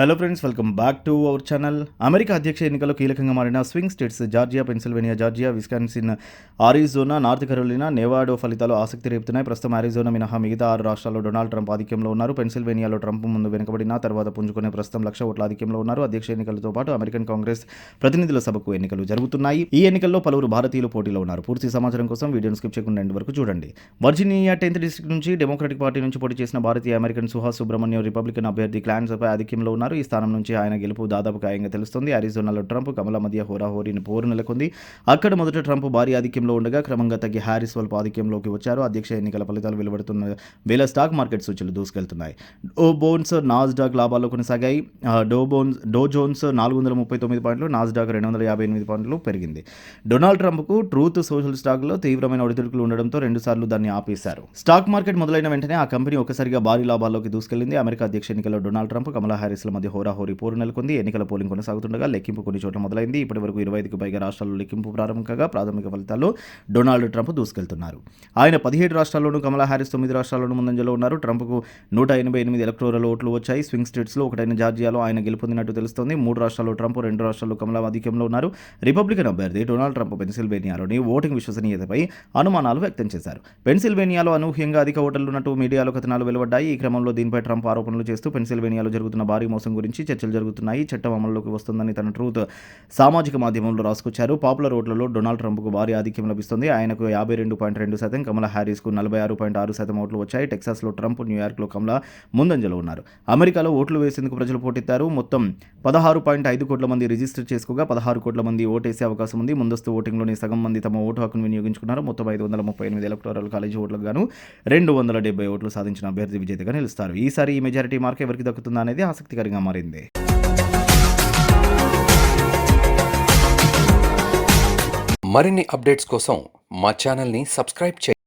Hello friends welcome back to our channel America అధ్యక్ష ఎన్నికల్లో కీలకంగా మారిన swing states Georgia Pennsylvania Georgia Wisconsin Arizona North Carolina Nevada ఫలితాలు ఆసక్తి రేపుతున్నాయి. ప్రస్తుతం ఆరిజోనా మినహా మిగతా ఆరు రాష్ట్రాల్లో డొనాల్డ్ ట్రంప్ ఆధిక్యంలో ఉన్నారు. పెన్సిల్వేనియాలో ట్రంప్ ముందు వెనుకబడిన తర్వాత పుంజుకునే ప్రస్తుతం లక్ష ఓట్ల ఆధిక్యంలో ఉన్నారు. అధ్యక్ష ఎన్నికలతో పాటు అమెరికన్ కాంగ్రెస్ ప్రతినిధుల సభకు ఎన్నికలు జరుగుతున్నాయి. ఈ ఎన్నికల్లో పలువురు భారతీయులు పోటీలో ఉన్నారు. పూర్తి సమాచారం కోసం వీడియోను స్కిప్ చేయకుండా ఎండ్ వరకు చూడండి. వర్జీనియా టెన్త్ డిస్ట్రిక్ట్ నుంచి డెమోక్రటిక్ పార్టీ నుంచి పోటీ చేసిన భారతీయ అమెరికన్ సుహాస్ సుబ్రహ్మణ్యం రిపబ్లికన్ అభ్యర్థి క్లాన్స్పై ఆధిక్యంలో ఉన్నారు. ఈ స్థానం నుంచి ఆయన గెలుపు దాదాపు ఖాయంగా తెలుస్తుంది. అరిజోనాలో ట్రంప్ కమల మధ్య హోరాహోరీని పోరు నెలకొంది. అక్కడ మొదట ట్రంప్ భారీ ఆధిక్యంలో ఉండగా క్రమంగా తగ్గి హ్యారిస్ స్వల్ప ఆధిక్యంలోకి వచ్చారు. అధ్యక్ష ఎన్నికల ఫలితాలు వెలువడుతున్న వేల స్టాక్ మార్కెట్ సూచీలు దూసుకెళ్తున్నాయి. డో బోన్స్ నాస్డాక్ లాభాల్లో కొనసాగాయి. డో బోన్స్ డో జోన్స్ నాలుగు వందల ముప్పై తొమ్మిది పాయింట్లు నాస్డాక్ రెండు వందల యాభై ఎనిమిది పాయింట్లు పెరిగింది. డొనాల్డ్ ట్రంప్కు ట్రూత్ సోషల్ స్టాక్లో తీవ్రమైన ఒడిదుడుకులు ఉండడంతో రెండుసార్లు దాన్ని ఆపేశారు. స్టాక్ మార్కెట్ మొదలైన వెంటనే ఆ కంపెనీ ఒక్కసారిగా భారీ లాభాల్లోకి దూసుకెళ్ళింది అమెరికా అధ్యక్ష ఎన్నికల్లో డొనాల్డ్ ట్రంప్ కమలా హ్యారిస్ల మధ్య హోరాహోరీ పోరు నెలకొంది. ఎన్నికల పోలింగ్ కొనసాగుతుండగా లెక్కింపు కొన్ని చోట్ల మొదలైంది. ఇప్పటి వరకు ఇరవై ఐదుకు పైగా రాష్ట్రాల్లో లెక్కింపు ప్రారంభం కాగా ప్రాథమిక ఫలితాల్లో డొనాల్డ్ ట్రంప్ దూసుకెళ్తున్నారు. ఆయన పదిహేడు రాష్ట్రాల్లోనూ కమలా హ్యారిస్ తొమ్మిది రాష్ట్రాల్లోనూ ముందంజలో ఉన్నారు. ట్రంప్కు నూట ఎనభై ఎనిమిది ఎలక్టోరల్ ఓట్లు వచ్చాయి. స్వింగ్ స్టేట్స్లో ఒకటైన జార్జియాలో ఆయన గెలుపొందినట్టు తెలుస్తోంది. మూడు రాష్ట్రాల్లో ట్రంప్ రెండు రాష్ట్రాల్లో కమలా ఆధిక్యంలో ఉన్నారు. రిపబ్లికన్ అభ్యర్థి డొనాల్డ్ ట్రంప్ పెన్సిల్వేనియాలోని ఓటింగ్ విశ్వసనీయతపై అనుమానాలు వ్యక్తం చేశారు. పెన్సిల్వేనియాలో అనూహ్యంగా అధిక ఓటర్లున్నట్టు మీడియాలో కథనాలు వెలువడ్డాయి. ఈ క్రమంలో దీనిపై ట్రంప్ ఆరోపణలు చేస్తూ పెన్సిల్వేనియాలో జరుగుతున్న భారీ అంశం గురించి చర్చలు జరుగుతున్నాయి. చట్టం అమల్లోకి వస్తుందని తన ట్రూత్ సామాజిక మాధ్యమంలో రాసుకొచ్చారు. పాపులర్ ఓట్లలో డొనాల్డ్ ట్రంప్కు భారీ ఆధిక్యం లభిస్తుంది. ఆయనకు యాభై రెండు పాయింట్ రెండు శాతం కమలా హ్యారీస్కు నలభై ఆరు పాయింట్ ఆరు శాతం ఓట్లు వచ్చాయి. టెక్సాస్లో ట్రంప్ న్యూయార్క్లో కమలా ముందంజలో ఉన్నారు. అమెరికాలో ఓట్లు వేసేందుకు ప్రజలు పోటెత్తారు. మొత్తం పదహారు పాయింట్ ఐదు కోట్ల మంది రిజిస్టర్ చేసుకోగా పదహారు కోట్ల మంది ఓటేసే అవకాశం ఉంది. ముందస్తు ఓటింగ్లోని సగం మంది తమ ఓటు హక్కును వినియోగించుకున్నారు. మొత్తం ఐదు వందల ముప్పై ఎనిమిది ఎలక్టోరల్ కాలేజీ ఓట్లకు గాను రెండు వందల డెబ్బై ఓట్లు సాధించిన అభ్యర్థి విజేతగా నిలుస్తారు. ఈసారి ఈ మెజారిటీ మార్క్ ఎవరికి దక్కుతుందా అనేది ఆసక్తికరంగా మారింది. మరిన్ని అప్డేట్స్ కోసం మా ఛానల్ని సబ్స్క్రైబ్ చేయండి.